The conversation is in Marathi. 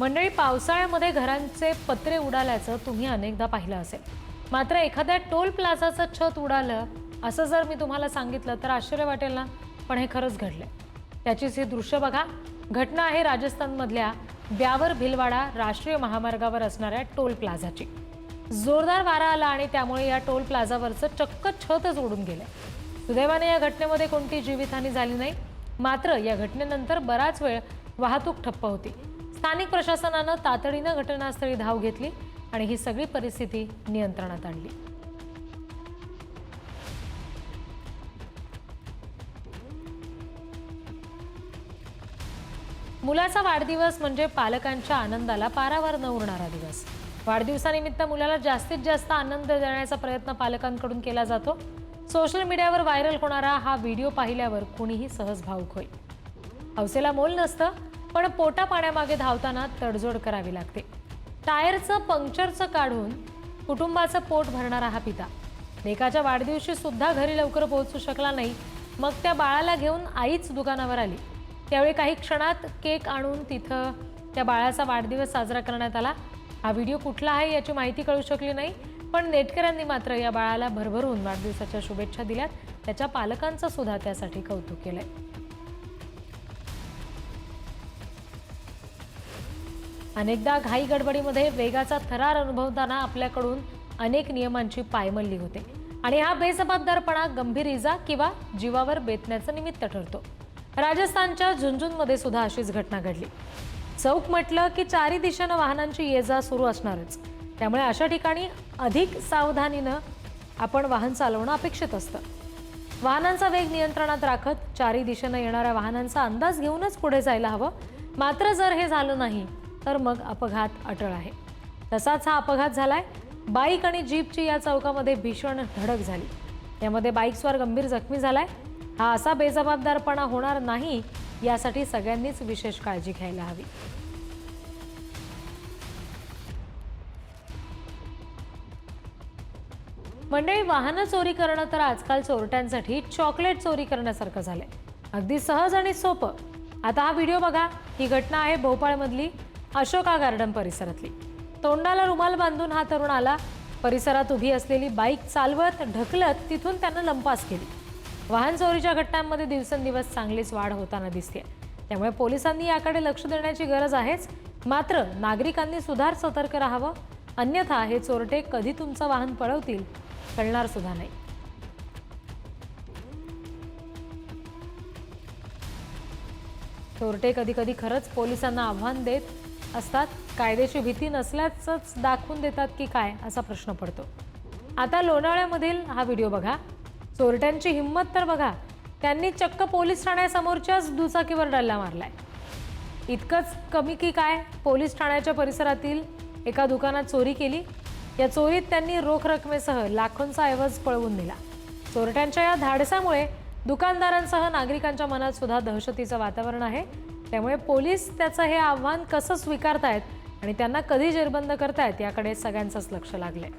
मंडळी पावसाळ्यामध्ये घरांचे पत्रे उडाल्याचं तुम्ही अनेकदा पाहिलं असेल. मात्र एखाद्या टोल प्लाझाचं छत उडालं असं जर मी तुम्हाला सांगितलं तर आश्चर्य वाटेल ना? पण हे खरंच घडलं त्याचीच हे दृश्य बघा. घटना आहे राजस्थानमधल्या ब्यावर भिलवाडा राष्ट्रीय महामार्गावर असणाऱ्या टोल प्लाझाची. जोरदार वारा आला आणि त्यामुळे या टोल प्लाझावरचं चक्क छतच उडून गेलं सुदैवाने या घटनेमध्ये कोणती जीवितहानी झाली नाही. मात्र या घटनेनंतर बराच वेळ वाहतूक ठप्प होती. स्थानिक प्रशासनानं तातडीनं घटनास्थळी धाव घेतली आणि ही सगळी परिस्थिती नियंत्रणात आणली. मुलाचा वाढदिवस म्हणजे पालकांच्या आनंदाला पारावर न उरणारा दिवस. वाढदिवसानिमित्त मुलाला जास्तीत जास्त आनंद देण्याचा प्रयत्न पालकांकडून केला जातो. सोशल मीडियावर व्हायरल होणारा हा व्हिडिओ पाहिल्यावर कुणीही सहज भावुक होईल. हौसेला मोल नसतं पण पोटा पाण्यामागे धावताना तडजोड करावी लागते. टायरचं पंक्चरचं काढून कुटुंबाचं पोट भरणारा हा पिता. लेकाच्या वाढदिवशी सुद्धा घरी लवकर पोहोचू शकला नाही. मग त्या बाळाला घेऊन आईच दुकानावर आली. त्यावेळी काही क्षणात केक आणून तिथं त्या बाळाचा वाढदिवस साजरा करण्यात आला. हा व्हिडिओ कुठला आहे याची माहिती कळू शकली नाही पण नेटकऱ्यांनी मात्र या बाळाला भरभरून वाढदिवसाच्या शुभेच्छा दिल्यात. त्याच्या पालकांचं सुद्धा त्यासाठी कौतुक केलंय. अनेकदा घाई गडबडीमध्ये वेगाचा थरार अनुभवताना आपल्याकडून अनेक नियमांची पायमल्ली होते. आणि हा बेजबाबदारपणा गंभीर इजा किंवा जीवावर बेतण्याचं निमित्त ठरतो. राजस्थानच्या झुंझुनमध्ये सुद्धा अशीच घटना घडली. चौक म्हटलं की चारी दिशेनं वाहनांची ये जा सुरू असणारच. त्यामुळे अशा ठिकाणी अधिक सावधानीनं आपण वाहन चालवणं अपेक्षित असतं. वाहनांचा वेग नियंत्रणात राखत चारी दिशेनं येणाऱ्या वाहनांचा अंदाज घेऊनच पुढे जायला हवं. मात्र जर हे झालं नाही तर मग अपघात अटळ आहे. तसाच हा अपघात झालाय. बाईक आणि जीपची या चौकामध्ये भीषण धडक झाली. यामध्ये बाईकस्वार गंभीर जखमी झालाय. हा असा बेजबाबदारपणा होणार नाही यासाठी सगळ्यांनीच विशेष काळजी घ्यायला हवी. मंडळी वाहनं चोरी करणं तर आजकाल चोरट्यांसाठी चॉकलेट चोरी करण्यासारखं झालंय. अगदी सहज आणि सोपं. आता हा व्हिडिओ बघा. ही घटना आहे भोपाळमधली. अशोका गार्डन परिसरातली. तोंडाला रुमाल बांधून हा तरुण आला. परिसरात उभी असलेली बाईक चालवत ढकलत तिथून त्यानं लंपास केली. वाहन चोरीच्या घटनांमध्ये दिवसेंदिवस चांगलीच वाढ होताना दिसते त्यामुळे पोलिसांनी याकडे लक्ष देण्याची गरज आहेच. मात्र नागरिकांनी सुधार सतर्क राहावं. अन्यथा हे चोरटे कधी तुमचं वाहन पळवतील कळणार सुद्धा नाही. चोरटे कधी कधी खरंच पोलिसांना आव्हान देत असतात. कायद्याची भीती नसल्याचंच दाखवून देतात की काय असा प्रश्न पडतो. आता लोणावळ्यामधील हा व्हिडिओ बघा. चोरट्यांची हिंमत तर बघा. त्यांनी चक्क पोलीस ठाण्यासमोरच्याच दुचाकीवर डल्ला मारलाय. इतकंच कमी की काय? पोलीस ठाण्याच्या परिसरातील एका दुकानात चोरी केली. या चोरीत त्यांनी रोख रकमेसह लाखोंचा ऐवज पळवून दिला. चोरट्यांच्या या धाडसामुळे दुकानदारांसह नागरिकांच्या मनात सुद्धा दहशतीचं वातावरण आहे. त्यामुळे पोलीस त्याचं हे आव्हान कसं स्वीकारतायत आणि त्यांना कधी जेरबंद करतायत याकडे सगळ्यांचंच लक्ष लागलंय.